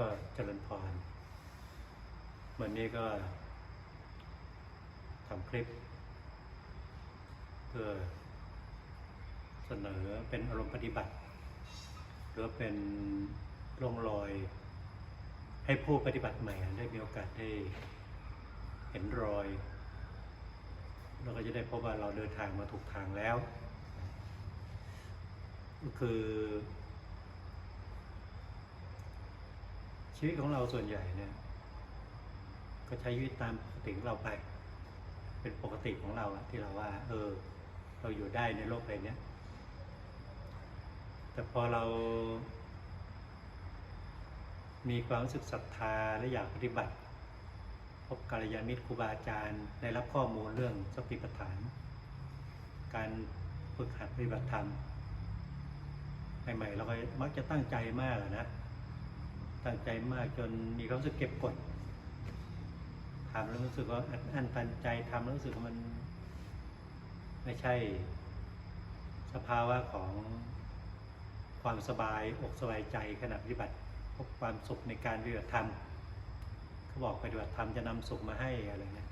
ก็เจริญพร วันนี้ก็ทำคลิป เพื่อเสนอเป็นอารมณ์ปฏิบัติ หรือว่าเป็นร่องรอย ให้ผู้ปฏิบัติใหม่ได้มีโอกาสได้เห็นรอยเราก็จะได้พบว่าเราเดินทางมาถูกทางแล้ว คือ ชีวิตของเราส่วนใหญ่เนี่ย ก็ใช้ชีวิตตามปกติของเราไป เป็นปกติของเราอะที่เราว่า เออ เราอยู่ได้ในโลกใบนี้ยแต่พอเรา มีความรู้สึกศรัทธาและอยากปฏิบัติ พบกัลยาณมิตรครูบาอาจารย์ได้รับข้อมูลเรื่องสติปัฏฐาน การฝึกหัดปฏิบัติธรรมใหม่ๆเราก็มักจะตั้งใจมากนะ ตั้งใจมากจนมีความรู้สึกเก็บกดทำแล้วรู้สึกว่าอัดอั้นตันใจทำแล้วรู้สึกว่ามัน ไม่ใช่ สภาวะของความสบายอกสบายใจขณะปฏิบัติพบความสุขในการปฏิบัติธรรมเขาบอกปฏิบัติธรรมจะนำสุขมาให้อะไรเงี้ย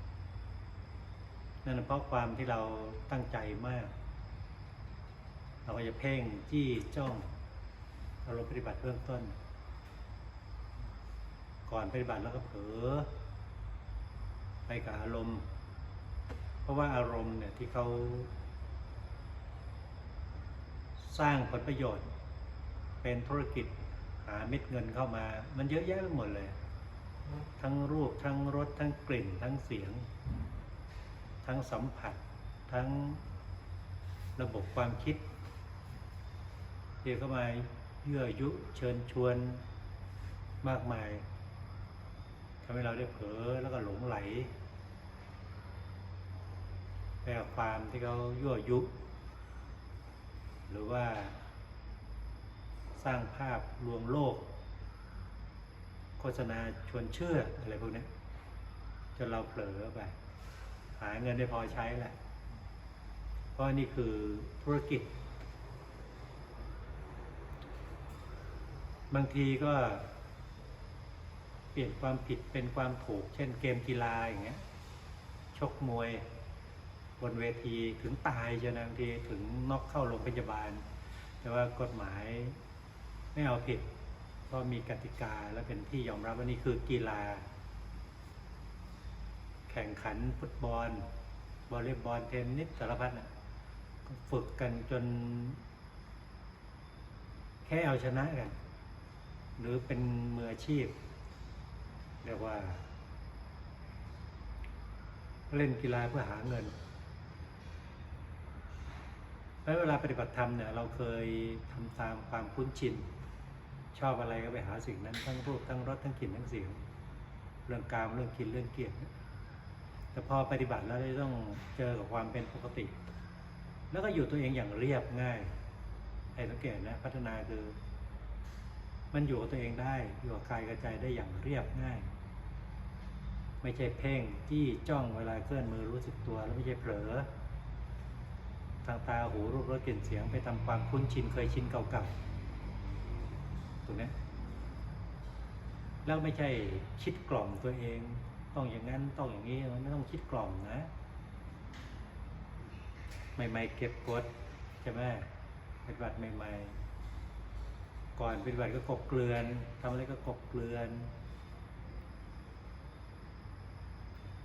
นั่นเพราะความที่เราตั้งใจมาก เราก็จะเพ่งจี้จ้องเราลงปฏิบัติเบื้องต้น ก่อนปฏิบัติแล้วก็เผลอไปกับอารมณ์ เพราะว่าอารมณ์เนี่ยที่เขาสร้างผลประโยชน์ เป็นธุรกิจหาเม็ดเงินเข้ามา มันเยอะแยะไปหมดเลย ทั้งรูปทั้งรสทั้งกลิ่น ทั้งเสียง ทั้งสัมผัส ทั้งระบบความคิดเรียกเข้ามายั่วยุเชิญชวนมากมายำให้เราได้เผลอแล้วก็หลงไหลไปกับความที่เขายั่วยุหรือว่าสร้างภาพลวงโลก โฆษณาชวนเชื่ออะไรพวกนี้จนเราเผลอไป หาเงินได้พอใช้แหละ เพราะนี่คือธุรกิจ บางทีก็ เปลี่ยนความผิดเป็นความถูก เช่นเกมกีฬาอย่างเงี้ย ชกมวยบนเวทีถึงตายจนบางทีถึงน็อกเข้าโรงพยาบาล แต่ว่ากฎหมายไม่เอาผิด เพราะมีกติกาและเป็นที่ยอมรับว่านี่คือกีฬา แข่งขันฟุตบอลวอลเลย์บอลเทนนิสสารพัดน่ะฝึกกันจน แค่เอาชนะกัน หรือเป็นมืออาชีพ เรียกว่า เล่นกีฬาเพื่อหาเงินแล้วเวลาปฏิบัติธรรมเนี่ยเราเคยทำตามความคุ้นชิน ชอบอะไรก็ไปหาสิ่งนั้นทั้งรูปทั้งรสทั้งกลิ่นทั้งเสียงเรื่องกามเรื่องกินเรื่องเกียรติแต่พอปฏิบัติแล้วจะต้องเจอกับความเป็นปกติ แล้วก็อยู่ตัวเองอย่างเรียบง่ายให้สังเกตนะพัฒนาคือ มันอยู่กับตัวเองได้ อยู่กับกายกับใจได้อย่างเรียบง่าย ไม่ใช่เพ่งจี้จ้องเวลาเคลื่อนมือรู้สึกตัวแล้วไม่ใช่เผลอทางตาหูรูปรสกลิ่นเสียงไปทำความคุ้นชินเคยชินเก่าๆตรงนี้แล้วไม่ใช่คิดกล่อมตัวเอง ต้องอย่างนั้นต้องอย่างนี้ไม่ต้องคิดกล่อมนะใหม่ๆเก็บกดใช่ไหมปฏิบัติใหม่ ๆ ก่อนปฏิบัติก็กบเกลือนทำอะไรก็กบเกลือน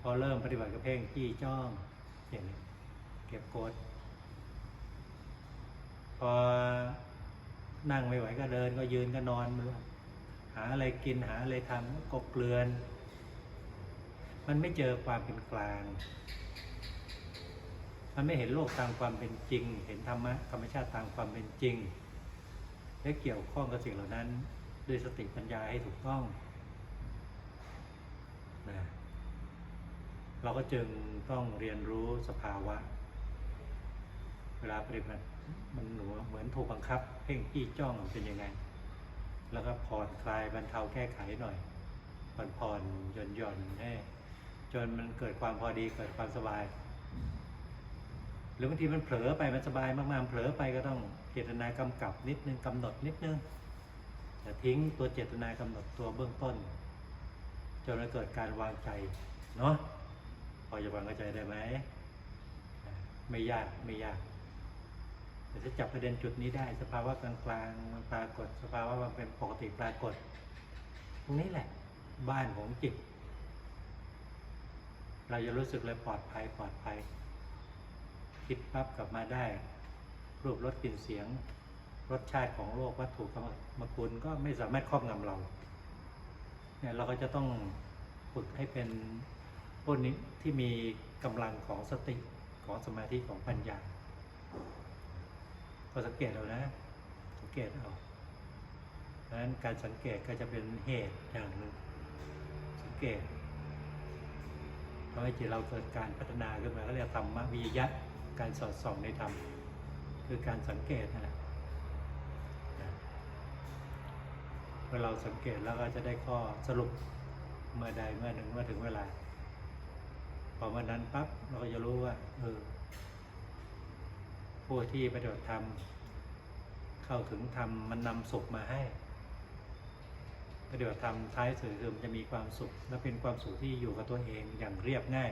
พอเริ่มปฏิบัติก็เพ่งจี้จ้องอย่างนี้เก็บกด พอนั่งไม่ไหวก็เดินก็ยืนก็นอนม่รู้หาอะไรกินหาอะไรทำก็กบเกลือน มันไม่เจอความเป็นกลาง มันไม่เห็นโลกตามความเป็นจริง เห็นธรรมะธรรมชาติตามความเป็นจริง และเกี่ยวข้องกับสิ่งเหล่านั้นด้วยสติปัญญาให้ถูกต้องนะเราก็จึงต้องเรียนรู้สภาวะ เวลาปฏิบัติมันหนูเหมือนถูกบังคับ เพ่งจี้จ้องมันเป็นยังไง แล้วก็ผ่อนคลายบรรเทาแก้ไขหน่อย ผ่อนผ่อนหย่อนหย่อนให้จนมันเกิดความพอดีเกิดความสบาย หรือบางทีมันเผลอไปมันสบายมากๆเผลอไปก็ต้อง เจตนากำกับนิดนึงกำหนดนิดนึงอย่าทิ้งตัวเจตนากำหนดตัวเบื้องต้นจนเกิดการวางใจเนาะพอจะวางใจได้ไหมไม่ยากไม่ยากแต่ถ้าจับประเด็นจุดนี้ได้ สภาวะกลางๆมันปรากฏ สภาวะมันเป็นปกติปรากฏ ตรงนี้แหละ บ้านของจิต เราจะรู้สึกเลยปลอดภัยปลอดภัย คิดปั๊บกลับมาได้ รูปรสกลิ่นเสียง รสชาติของโลกวัตถุกรรมคุณก็ไม่สามารถครอบงำเราเนี่ยเราก็จะต้องฝึกให้เป็นพวกนี้ที่มีกำลังของสติของสมาธิของปัญญาก็สังเกตเอานะ สังเกตเอาเพราะฉะนั้นการสังเกตก็จะเป็นเหตุอย่างหนึ่งสังเกตทำให้จิตเราเกิดการพัฒนาขึ้นมาก็เรียกธรรมวิยะการสอดส่องในธรรม คือการสังเกตนั่นแหละนะเมื่อเราสังเกตแล้วก็จะได้ข้อสรุปเมื่อใดเมื่อหนึ่งเมื่อถึงเวลา พอวันนั้นปั๊บเราก็จะรู้ว่าเออผู้ที่ปฏิบัติธรรมเข้าถึงธรรมมันนำสุขมาให้ปฏิบัติธรรมท้ายสุดคือมันจะมีความสุข และเป็นความสุขที่อยู่กับตัวเองอย่างเรียบง่าย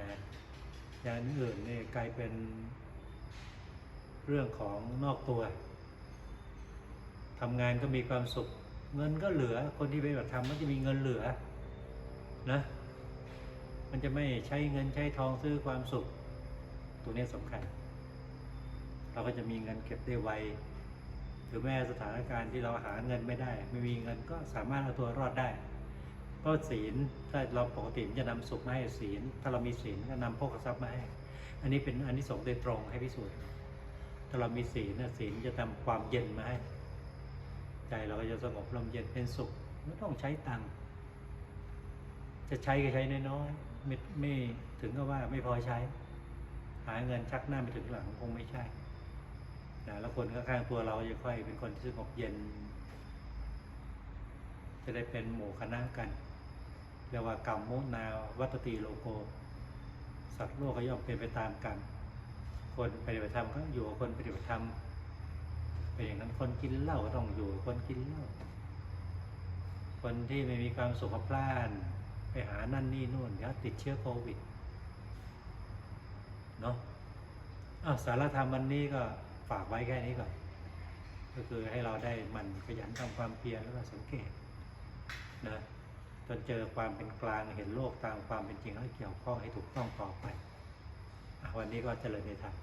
นะอย่างอื่นนี่กลายเป็น เรื่องของนอกตัวทำงานก็มีความสุข เงินก็เหลือ คนที่ปฏิบัติธรรมมันจะมีเงินเหลือนะมันจะไม่ใช้เงินใช้ทองซื้อความสุข ตัวนี้สำคัญ เราก็จะมีเงินเก็บได้ไวหรือแม้สถานการณ์ที่เราหาเงินไม่ได้ ไม่มีเงินก็สามารถเอาตัวรอดได้เพราะศีลถ้าเราปกติจะนำสุขมาให้ศีล ถ้าเรามีศีลก็นำโภคทรัพย์มาให้ อันนี้เป็นอันที่สงโดยตรงให้พิสูจน์ ถ้าเรามีศีลนะศีลจะทำความเย็นมาให้ ใจเราก็จะสงบลมเย็นเป็นสุขไม่ต้องใช้ตังค์จะใช้ก็ใช้น้อยๆไม่ไม่ถึงก็ว่าไม่พอใช้ หาเงินชักหน้าไปถึงหลังคงไม่ใช่นะแล้วคนข้างๆตัวเราจะค่อยเป็นคนที่สงบเย็น จะได้เป็นหมู่คณะกันเรียกว่ากรรมมุนาวัตติโลโก สัตว์โลกก็ย่อมเป็นไปตามกรรม คนปฏิบัติธรรมก็อยู่กับคนปฏิบัติธรรมเป็นอย่างนั้นคนกินเหล้าก็ต้องอยู่คนกินเหล้าคนที่ไม่มีความสุขพลาน ไปหานั่นนี่นู่นเดี๋ยวติดเชื้อโควิดเนาะอ้าวสารธรรมวันนี้ก็ฝากไว้แค่นี้ก่อนก็คือให้เราได้มันขยันทำความเพียรแล้วก็สังเกตนะจนเจอความเป็นกลางเห็นโลกตามความเป็นจริงแล้วเกี่ยวข้องให้ถูกต้องต่อไปอวันนี้ก็เจริญในธรรม